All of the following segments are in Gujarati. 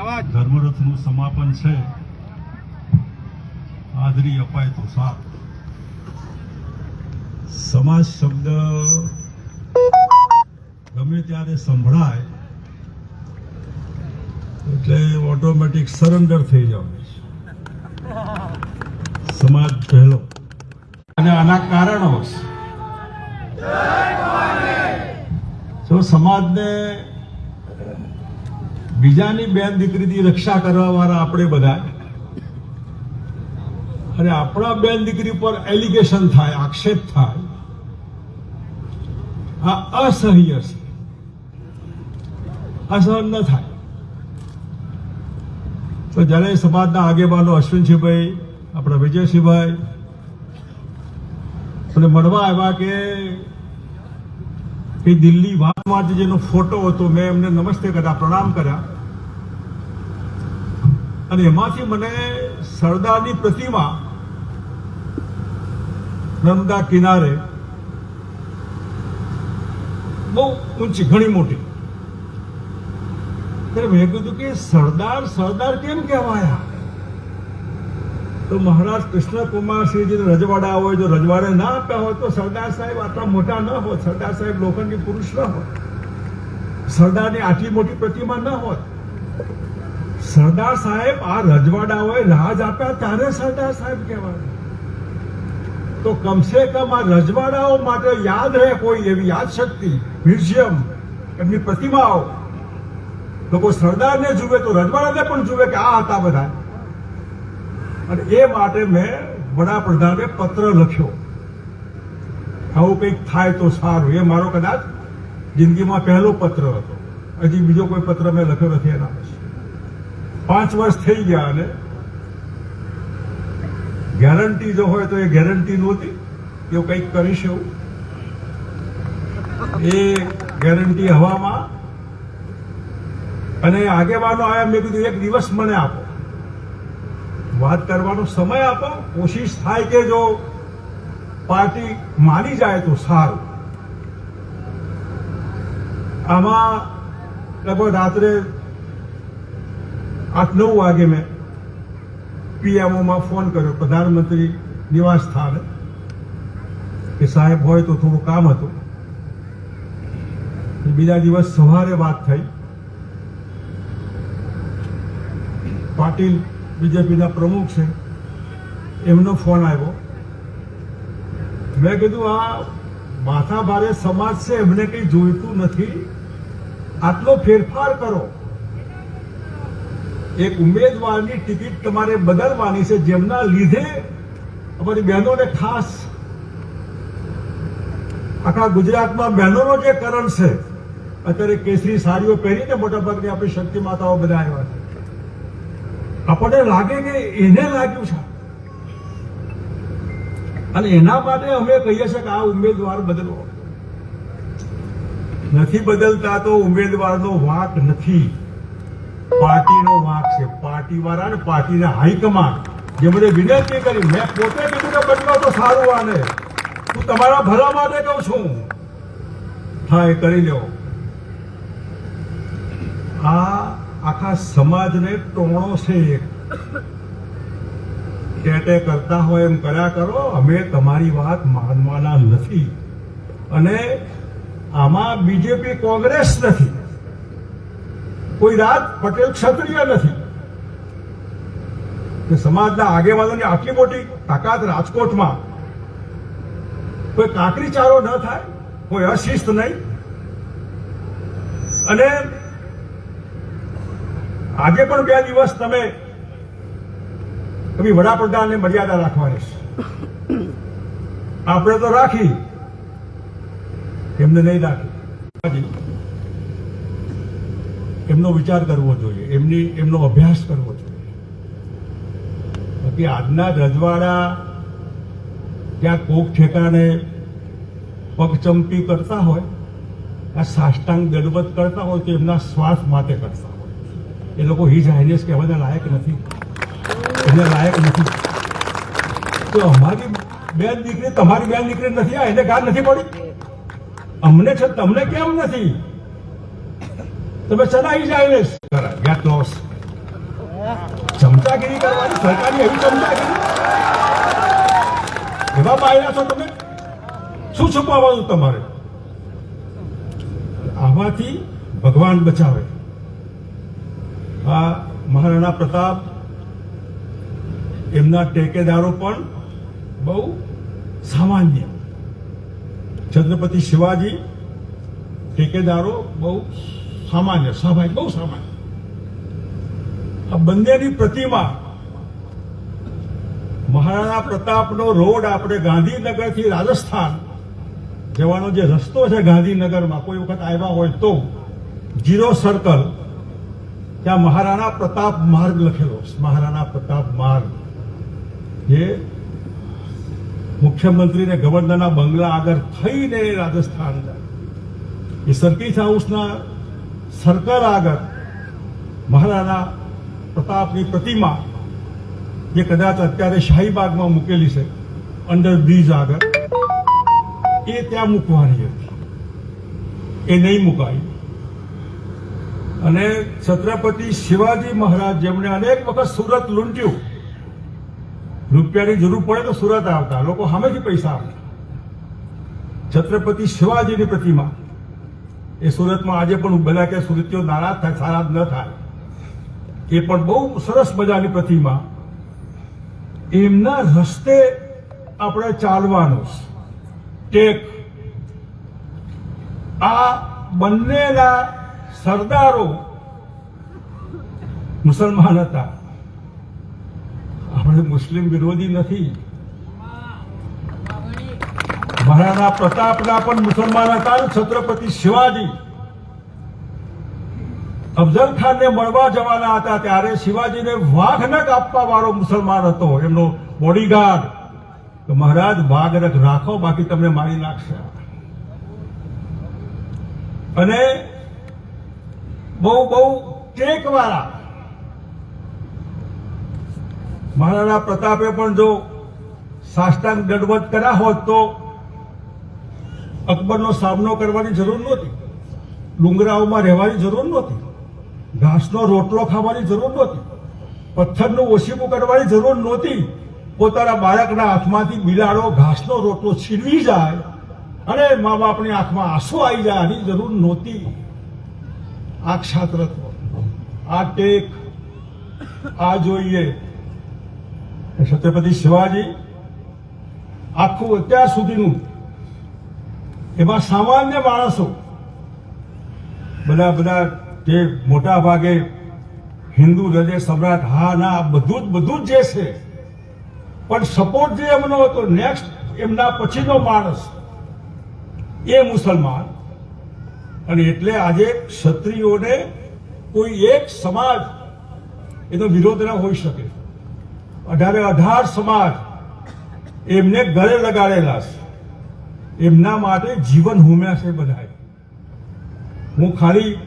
અવાજ ધર્મરથનું સમાપન છે. હાજરી અપાય તો સારું. સમાજ શબ્દ ગમે ત્યારે સંભળાય એટલે ઓટોમેટિક સરેન્ડર થઈ જાવ સમાજ પહેલો. અને આના કારણો જો સમાજને બીજાની બેન દીકરીની રક્ષા કરવા વાળા આપણે બધા. અને આપણા બેન દીકરી પર એલિગેશન થાય, આક્ષેપ થાય. આ અસહ્ય છે. અસહન ન થાય. તો જ્યારે સમાજના આગેવાનો અશ્વિનસિંહભાઈ, આપણા વિજયસિંહભાઈ મને મળવા આવ્યા કે કે દિલ્હી વાત માટે જેનો ફોટો હતો, મેં એમને નમસ્તે કર્યા પ્રણામ કર્યા અને એમાંથી મને સરદારની પ્રતિમા નર્મદા કિનારે બહુ ઊંચી, ઘણી મોટી. ત્યારે મેં કીધું કે સરદાર સરદાર કેમ કહેવાયા? તો મહારાજ કૃષ્ણકુમાર સિંહજીને રજવાડા હોય, જો રજવાડે ના આપ્યા હોય, તો સરદાર સાહેબ આટલા મોટા ન હોત. સરદાર સાહેબ લોખંડી પુરુષ ન હોત. સરદારની આટલી મોટી પ્રતિમા ન હોત. સરદાર સાહેબ આ રજવાડાઓએ રાજ આપ્યા, ત્યારે સરદાર સાહેબ કહેવાય તો કમસે કમ આ રજવાડાઓ માટે યાદ રહે કોઈ એવી યાદ શક્તિ મ્યુઝિયમ, એમની પ્રતિમાઓ. લોકો સરદારને જુએ તો રજવાડાને પણ જુએ કે આ હતા બધા. અને એ માટે મેં વડાપ્રધાને પત્ર લખ્યો. આવું કંઈક થાય તો સારું. એ મારો કદાચ જિંદગીમાં પહેલો પત્ર હતો. હજી બીજો કોઈ પત્ર મેં લખ્યો નથી એના પછી. પાંચ વર્ષ થઈ ગયા અને ગેરંટી જો હોય તો એ ગેરંટી નહોતી એવું કંઈક કરીશ એવું. એ ગેરંટી હવામાં. અને આગેવાનો આવ્યા, મેં કીધું, એક દિવસ મને આપો. વાત કરવાનો સમય આપો, કોશિશ થાય કે જો પાર્ટી માની જાય તો સારું. આમાં લગભગ રાત્રે આઠ નવ વાગે મેં પીએમઓમાં ફોન કર્યો, પ્રધાનમંત્રી નિવાસ સ્થાને, કે સાહેબ હોય તો થોડું કામ હતું. બીજા દિવસ સવારે વાત થઈ. પાટીલ બીજેપીના પ્રમુખ છે, એમનો ફોન આવ્યો. મેં કીધું, આ માથા ભારે સમાજ છે, એમને કંઈ જોઈતું નથી. આટલો ફેરફાર કરો. એક ઉમેદવારની ટિકિટ તમારે બદલવાની છે, જેમના લીધે અમારી બહેનોને ખાસ આખા ગુજરાતમાં બહેનોનો જે કરણ છે, અત્યારે કેસરી સાડીઓ પહેરીને મોટાભાગની આપણી શક્તિ માતાઓ બધા આવ્યા છે. આપણને લાગે કે એને લાગ્યું છે. અને એના માટે અમે કહીએ છીએ કે આ ઉમેદવાર બદલો. નથી બદલતા તો ઉમેદવારનો વાંક નથી. પાર્ટીનો વાંક છે. પાર્ટી વાળા ને પાર્ટીના હાઈકમાન્ડ. જેમણે વિનંતી કરી, મેં પોતે કીધું કે બદલો તો સારું આને. હું તમારા ભલા માટે કહું છું. હા, એ કરી લો આ આખા સમાજને ટોણો છે ટેટે કરતા હોય એમ કર્યા કરો, અમે તમારી વાત માનવાના નથી. અને આમાં બીજેપી કોંગ્રેસ નથી. કોઈ રાજ પટેલ ક્ષત્રિય નથી. કે સમાજના આગેવાનોની આટલી મોટી તાકાત રાજકોટમાં. કોઈ કાકરી ચારો ન થાય, કોઈ અશિસ્ત નહીં. અને આજે પણ બે દિવસ તમે તમે વડાપ્રધાનને મર્યાદા રાખવાની છે. આપણે તો રાખી. એમને નહીં રાખી. એમનો વિચાર કરવો જોઈએ. એમની, એમનો અભ્યાસ કરવો જોઈએ. બાકી આજના રજવાડા ક્યાં કોક ઠેકાણે પગચંપી કરતા હોય, આ સાષ્ટાંગ દળવત કરતા હોય તો એમના સ્વાર્થ માટે કરતા હોય. એ લોકો હિઝ હાઇનેસ કહેવાના લાયક નથી. એને લાયક નથી. તો અમારી બેન દીકરી, તમારી બેન દીકરી નથી આ, એને ગાર નથી પડી? અમને છે, તમને કેમ નથી? તમે ચલાવી જાય ગેટ લોસ ચમચાગીરી કરવાની, સરકારી એવી ચમચાગીરી. એવા પાયરા છો તમે? શું છુપાવવાનું તમારે? આવાથી ભગવાન બચાવે. આ મહારાણા પ્રતાપ, એમના ટેકેદારો પણ બહુ સામાન્ય. છત્રપતિ શિવાજી, ટેકેદારો બહુ સામાન્ય સ્વાભાવિક બહુ સામાન્ય. આ બંનેની પ્રતિમા મહારાણા પ્રતાપનો રોડ આપણે ગાંધીનગરથી રાજસ્થાન જવાનો જે રસ્તો છે ગાંધીનગરમાં, કોઈ વખત આવ્યા હોય તો, જીરો સર્કલ ત્યાં મહારાણા પ્રતાપ માર્ગ લખેલો. મહારાણા પ્રતાપ માર્ગ. જે મુખ્યમંત્રી ને ગવર્નરના બંગલા આગળ થઈને રાજસ્થાન જાય. એ સર્કિટ હાઉસના સર્કલ આગળ મહારાણા પ્રતાપની પ્રતિમા, જે કદાચ અત્યારે શાહીબાગમાં મૂકેલી છે અંડર બ્રિજ આગળ, એ ત્યાં મૂકવાની હતી. એ નહીં મુકાઈ અને છત્રપતિ શિવાજી મહારાજ જેમણે અનેક વખત સુરત લૂંટ્યું. રૂપિયાની જરૂર પડે તો સુરત આવતા, લોકો સામેથી પૈસા આપતા છત્રપતિ શિવાજીની પ્રતિમા. એ સુરતમાં આજે પણ બધા કે સુરતીઓ નારાજ થાય, સારા ન થાય. એ પણ બહુ સરસ મજાની પ્રતિમા. એમના રસ્તે આપણે ચાલવાનું. ટેક આ બંનેના સરદારો મુસલમાન હતા. આપણે મુસ્લિમ વિરોધી નથી. મહારાણા પ્રતાપના પણ મુસલમાન હતા છત્રપતિ શિવાજી. અફઝલ ખાનને મળવા જવાના હતા ત્યારે શિવાજીને વાઘનખ આપવા વાળો મુસલમાન હતો, એમનો બોડીગાર્ડ તો મહારાજ વાઘનખ રાખો, બાકી તમને મારી નાખશે. અને બહુ બહુ ટેકવાળા મહારાણા પ્રતાપે પણ જો સાષ્ટાંગ દંડવત કર્યા હોત તો અકબરનો સામનો કરવાની જરૂર નહોતી. ડુંગરાઓમાં રહેવાની જરૂર નહોતી. ઘાસનો રોટલો ખાવાની જરૂર નહોતી. પથ્થરનું ઓછીબું કરવાની જરૂર નહોતી. પોતાના બાળકના હાથમાંથી બિલાડો, ઘાસનો રોટલો છીનવી જાય અને મા બાપની આંખમાં આંસુ આવી જાય આની જરૂર નહોતી. આ ક્ષાત્રત્વ, આ ટેક, આ જોઈએ. છત્રપતિ શિવાજી આખું અત્યાર સુધીનું એમાં સામાન્ય માણસો બધા બધા જે મોટા ભાગે હિન્દુ હૃદય સમ્રાટ, હા, ના, બધું જ બધું જ જે છે. પણ સપોર્ટ જે એમનો હતો નેક્સ્ટ એમના પછીનો માણસ એ મુસલમાન. અને એટલે આજે ક્ષત્રિયોને કોઈ એક સમાજ એનો વિરોધ ન હોઈ શકે. અઢારે અઢાર સમાજ એમને ગળે લગાડેલા છે. એમના માટે જીવન હોમ્યા છે બધાએ. હું ખાલી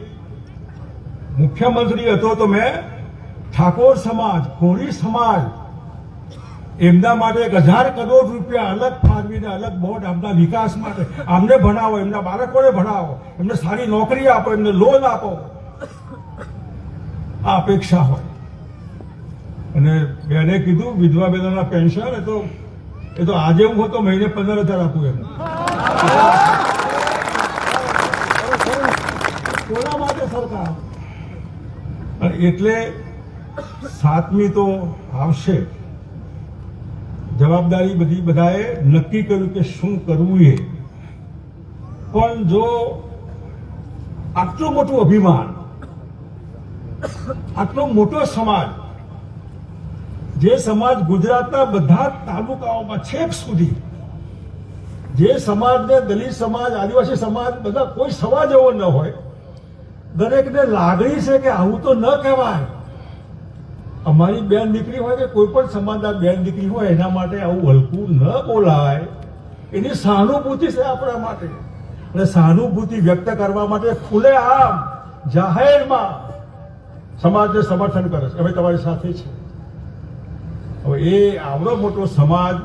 મુખ્યમંત્રી હતો તો મેં ઠાકોર સમાજ, કોળી સમાજ એમના માટે એક હજાર કરોડ રૂપિયા અલગ ફાળવીને અલગ બોર્ડ આમના વિકાસ માટે. આમને ભણાવો, એમના બાળકોને ભણાવો, એમને સારી નોકરી આપો, એમને લોન આપો. આ અપેક્ષા હોય. અને બેને કીધું, વિધવા બેનના પેન્શન એ તો એ તો આજે હું હતો, મહિને પંદર હજાર આપું એમ કોના માટે સરકાર? એટલે સાતમી તો આવશે. જવાબદારી બધી બધાએ નક્કી કર્યું કે શું કરવું એ. પણ જો આટલું મોટું અભિમાન, આટલો મોટો સમાજ, જે સમાજ ગુજરાતના બધા તાલુકાઓમાં છેક સુધી, જે સમાજને દલિત સમાજ, આદિવાસી સમાજ, બધા કોઈ સમાજ એવો ન હોય, દરેકને લાગણી છે કે આવું તો ન કહેવાય. અમારી બેન દીકરી હોય કે કોઈ પણ સમાજના બેન દીકરી હોય, એના માટે આવું હલકું ન બોલાય. એની સહાનુભૂતિ છે આપણા માટે. અને સહાનુભૂતિ વ્યક્ત કરવા માટે ખુલે આમ, જાહેરમાં સમાજને સમર્થન કરે છે. અમે તમારી સાથે છે. હવે એ આવડો મોટો સમાજ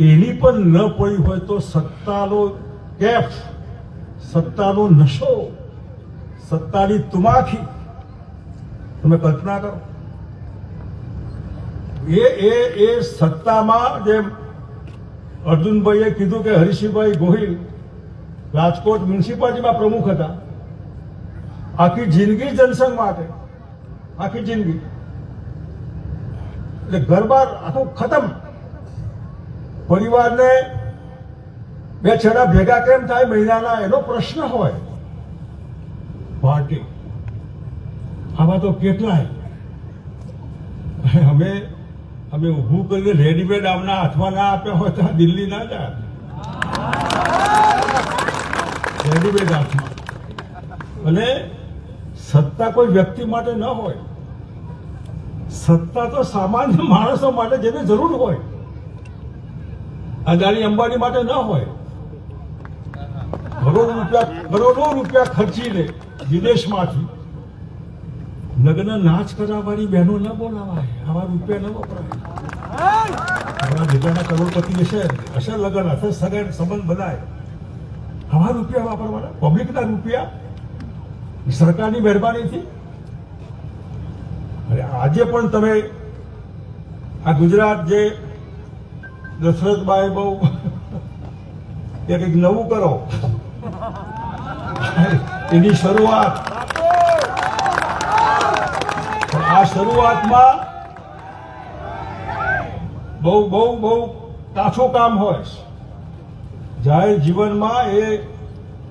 એની પણ ન પડી હોય તો સત્તાનો કેફ, સત્તાનો નશો, સત્તાની તુમાખી. તમે કલ્પના કરો. એ એ એ સત્તામાં જે અર્જુનભાઈએ કીધું કે હરીશભાઈ ગોહિલ રાજકોટ મ્યુનિસિપાલિટીમાં પ્રમુખ હતા. આખી જિંદગી જનસંઘ માટે. આખી જિંદગી. એટલે ઘરબાર આખું ખતમ. પરિવારને બે છેડા ભેગા કેમ થાય મહિનાના એનો પ્રશ્ન હોય. પાર્ટી. આવા તો કેટલાય. અમે અમે ઊભું કરીને રેડીમેડ આમના હાથમાં ના આપ્યા હોય તો દિલ્હી ના જાય રેડીમેડ હાથમાં. અને સત્તા કોઈ વ્યક્તિ માટે ન હોય. સત્તા તો સામાન્ય માણસો માટે જેને જરૂર હોય. અદાણી અંબાણી માટે ન હોય. કરોડો રૂપિયા કરોડો રૂપિયા ખર્ચીને વિદેશમાંથી લગ્ન નાચ કરાવવાની બહેનો ન બોલાવાય, આવા રૂપિયા ન વપરાય. આપણા જિલ્લાના કરોડપતિ હશે હશે લગ્ન હશે સગન, સંબંધ બધાય. આવા રૂપિયા વાપરવાના? પબ્લિકના રૂપિયા? સરકારની મહેરબાનીથી? અને આજે પણ તમે આ ગુજરાત જે દશરથભાઈ બહુ એ કંઈક નવું કરો. એની શરૂઆત આ શરૂઆતમાં બહુ બહુ બહુ કાઠું કામ હોય જાહેર જીવનમાં એ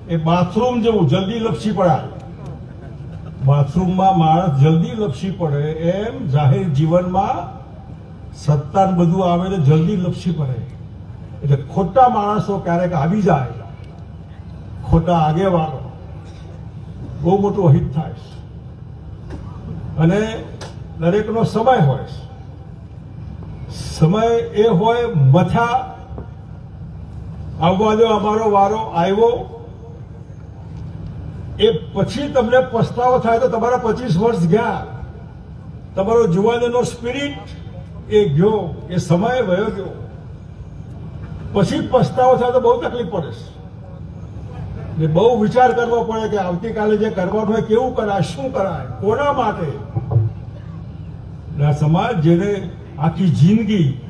એ બાથરૂમ જેવું જલ્દી લપસી પડાય. બાથરૂમમાં માણસ જલ્દી લપસી પડે એમ જાહેર જીવનમાં સત્તા બધું આવે તો જલ્દી લપસી પડે. એટલે ખોટા માણસો ક્યારેક આવી જાય. ખોટા આગેવાનો. બહુ મોટું હિત થાય અને દરેકનો સમય હોય સમય એ હોય મથા. આવવા દો અમારો વારો આવ્યો. એ પછી તમને પસ્તાવો થાય તો તમારા પચીસ વર્ષ ગયા. તમારો જુવાનીનો સ્પિરિટ એ ગયો, એ સમય વયો ગયો. પછી પસ્તાવો થાય તો બહુ તકલીફ પડે છે. બહુ વિચાર કરવો પડે કે આવતીકાલે જે કરવાનું હોય, કેવું કરાય, શું કરાય, કોના માટે? આ સમાજ જેને આખી જિંદગી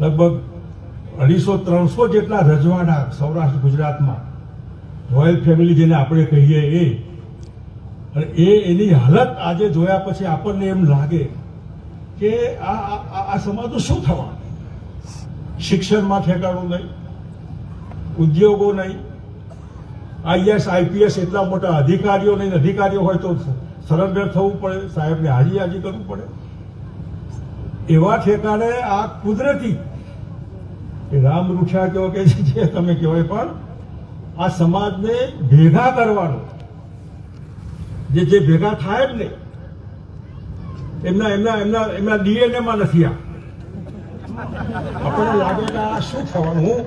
લગભગ અઢીસો, ત્રણસો જેટલા રજવાડા સૌરાષ્ટ્ર, ગુજરાતમાં રોયલ ફેમિલી જેને આપણે કહીએ એ, અને એ એની હાલત આજે જોયા પછી આપણને એમ લાગે કે આ, આ- સમાજનું શું થવાનું? શિક્ષણમાં ઠેકાણું નહીં, ઉદ્યોગો નહીં આઈએસ આઈપીએસ એટલા મોટા અધિકારીઓ નહીં, અધિકારીઓ હોય તો સરેન્ડર થવું પડે, સાહેબને હાજી હાજી કરવું પડે. એવા ઠેકાણે આ કુદરતી રામ રૂઠા કહો કે જે તમે કહેવાય, પણ આ સમાજને ભેગા કરવાનો. જે જે ભેગા થાય નહીં. એમના એમના એમના એમના ડીએનએ માં નથી આ. આપણને લાગે કે આ શું થવાનું? હું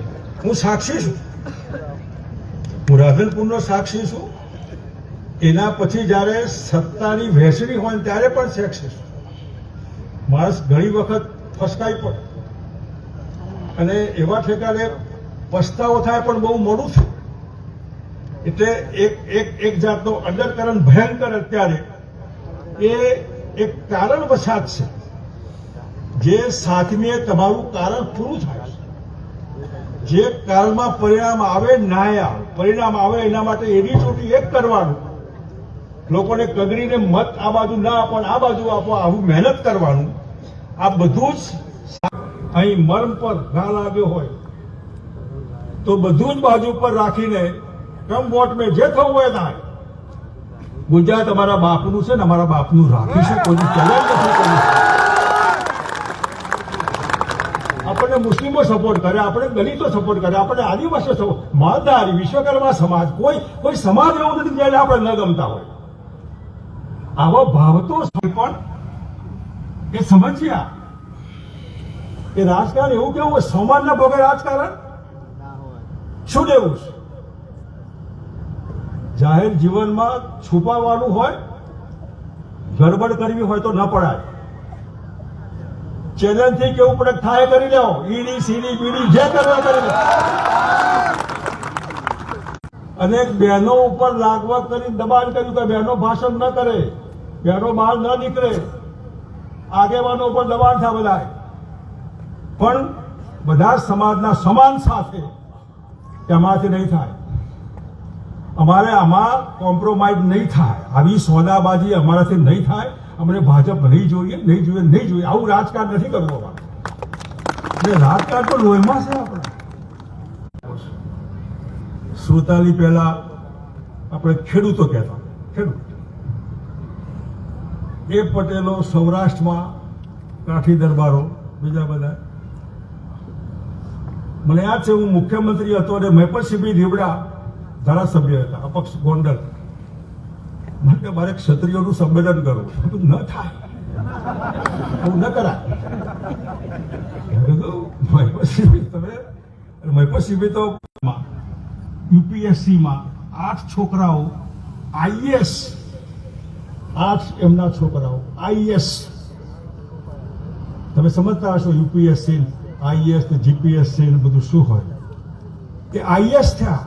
હું સાક્ષી છું. હું રાધનપુરનો સાક્ષી છું. એના પછી જ્યારે સત્તાની વહેંચણી હોય ત્યારે પણ સાક્ષી માણસ ઘણી વખત ફસકાઈ પડે અને એવા ઠેકાને પસ્તાવો થાય પણ બહુ મોડું છે. એટલે એક એક એક જાતનો અંડરકરણ ભયંકર અત્યારે. એ એક કારણ વસાત છે. જે સાતમીએ તમારું કારણ પૂરું થાય જે કાળમાં પરિણામ આવે ના આવે. પરિણામ આવે એના માટે એની ચોટી એક કરવાનું. લોકોને કગરીને મત આ બાજુ ના આપો આ બાજુ આપો, આવું મહેનત કરવાનું. આ બધું જ અહીં મર્મ પર ઘા લાગ્યો હોય. તો બધું જ બાજુ પર રાખીને કમ વોટ મેં જે થવું હોય થાય. ગુજરાત અમારા બાપનું છે ને અમારા બાપનું રાખીશું, કોઈ ચલણ નથી કર્યું આપણને મુસ્લિમો સપોર્ટ કરે આપણે દલિતો સપોર્ટ કરે આપણે આદિવાસીઓ સપોર્ટ માલધારી, વિશ્વકર્મા સમાજ, કોઈ કોઈ સમાજ એવું નથી જેને આપણે ન ગમતા હોય. આવો ભાવ તો પણ એ સમજ્યા. એ રાજકારણ એવું કેવું હોય, સમાજના ભોગે રાજકારણ? શું લેવું છે? જાહેર જીવનમાં છુપાવવાનું હોય, ગડબડ કરવી હોય તો ન પડાય. ચેલેન્જથી કેવું પડે થાય કરી લેવો. ઈડી, સીડી, બીડી, જે કરવા કરી લો. અને બહેનો ઉપર લાગવા કરી દબાણ કર્યું કે બહેનો ભાષણ ન કરે. બહેનો માલ ન નીકળે. આગેવાનો ઉપર દબાણ થાય બધા પણ બધા સમાજના સમાન સાથે એમાંથી નહીં થાય. અમારે આમાં કોમ્પ્રોમાઇઝ નહીં થાય. આવી સોદાબાજી અમારાથી નહીં થાય. અમને ભાજપ નહીં જોઈએ નહીં જોઈએ નહીં જોઈએ. આવું રાજકારણ નથી કરવું અમારે. એટલે રાજકારણ તો લોહીમાં છે આપણે. સુતાલી પહેલા આપણે ખેડૂતો કહેતા. ખેડૂત. એ પટેલો સૌરાષ્ટ્રમાં કાઠી દરબારો, બીજા બધા. મને યાદ છે, હું મુખ્યમંત્રી હતો અને મહેપતસિંહભાઈ રીવડા ધારાસભ્ય હતા, અપક્ષ ગોંડલ. મને કે, મારે ક્ષત્રિયોનું સંમેલન કરવું ન થાય. એવું ન કરાય. મહેપતસિંહભાઈ તમે મહેપતસિંહભાઈ તો યુપીએસસીમાં આઠ છોકરાઓ આઈએસ આઠ એમના છોકરાઓ આઈએસ તમે સમજતા હશો યુપીએસસી આઈએસ ને જીપીએસસી ને બધું શું હોય? એ આઈએસ થયા.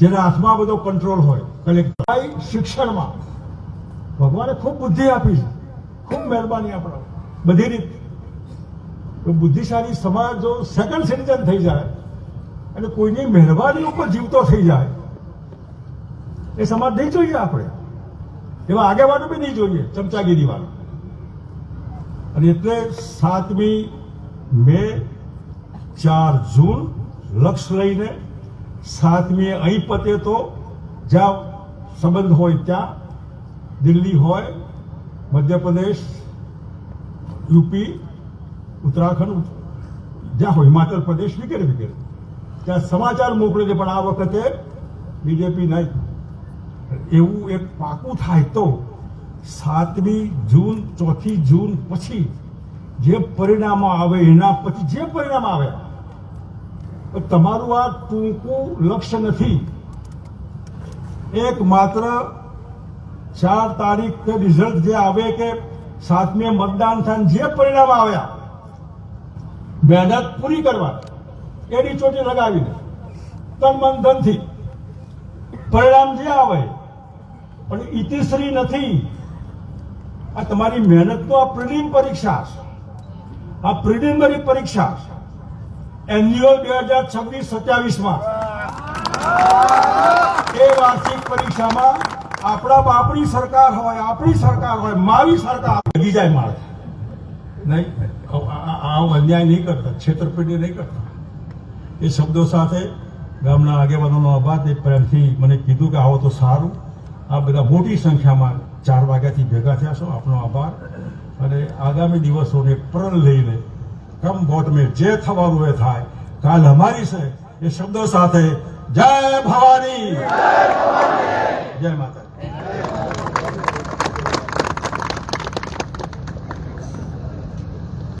જેના હાથમાં બધો કંટ્રોલ હોય. કલેક્ટર શિક્ષણમાં. ભગવાને ખૂબ બુદ્ધિ આપી છે. ખૂબ મહેરબાની આપણા. બધી રીત. તો બુદ્ધિશાળી સમાજ જો સેકન્ડ સિટીઝન થઈ જાય અને કોઈની મહેરબાની ઉપર જીવતો થઈ જાય, એ સમાજ નહીં જોઈએ આપણે. એવા આગેવાનો બી નહીં જોઈએ ચમચાગીરી વાળા અને એટલે સાતમી મે ચાર જૂન લક્ષ લઈને સાતમીએ અહીં પતે તો જ્યાં સંબંધ હોય ત્યાં, દિલ્હી હોય, મધ્યપ્રદેશ, યુપી, ઉત્તરાખંડ, જ્યાં હોય, હિમાચલ પ્રદેશ, વગેરે વગેરે. ત્યાં સમાચાર મોકલે છે પણ આ વખતે બીજેપી નહીં એવું એક પાકું થાય તો સાતમી જૂન, ચોથી જૂન પછી જે પરિણામો આવે, એના પછી જે પરિણામ આવે તમારું આ ટૂંકું લક્ષ્ય નથી. એક માત્ર ચાર તારીખ કે રિઝલ્ટ જે આવે કે સાતમી મતદાન થાય જે પરિણામ આવ્યા, મહેનત પૂરી કરવા, એની ચોટી લગાવીને, તન મન ધનથી પરિણામ જે આવે પણ ઇતિશ્રી નથી. આ તમારી મહેનતનો આ પ્રિલિમ પરીક્ષા છે. આ પ્રિલિમરી પરીક્ષા એન્યુઅલ બે હજાર છવ્વીસ સત્યાવીસમાં. એ વાર્ષિક પરીક્ષામાં આપણા આપણી સરકાર હોય, આપણી સરકાર હોય, મારી સરકાર લગી જાય મારે. નહીં, આવો અન્યાય નહીં કરતા, છેતરપિંડી નહીં કરતા. એ શબ્દો સાથે ગામના આગેવાનોનો આભાર તે પ્રેમથી મને કીધું કે આવો તો સારું. આ બધા મોટી સંખ્યામાં ચાર વાગ્યાથી ભેગા થયા છો. આપનો આભાર. અને આગામી દિવસોને પ્રણ લઈને કમ વોટ મેં જે થવાનું એ થાય. કાલ અમારી છે એ શબ્દો સાથે જય ભવાની. જય માતા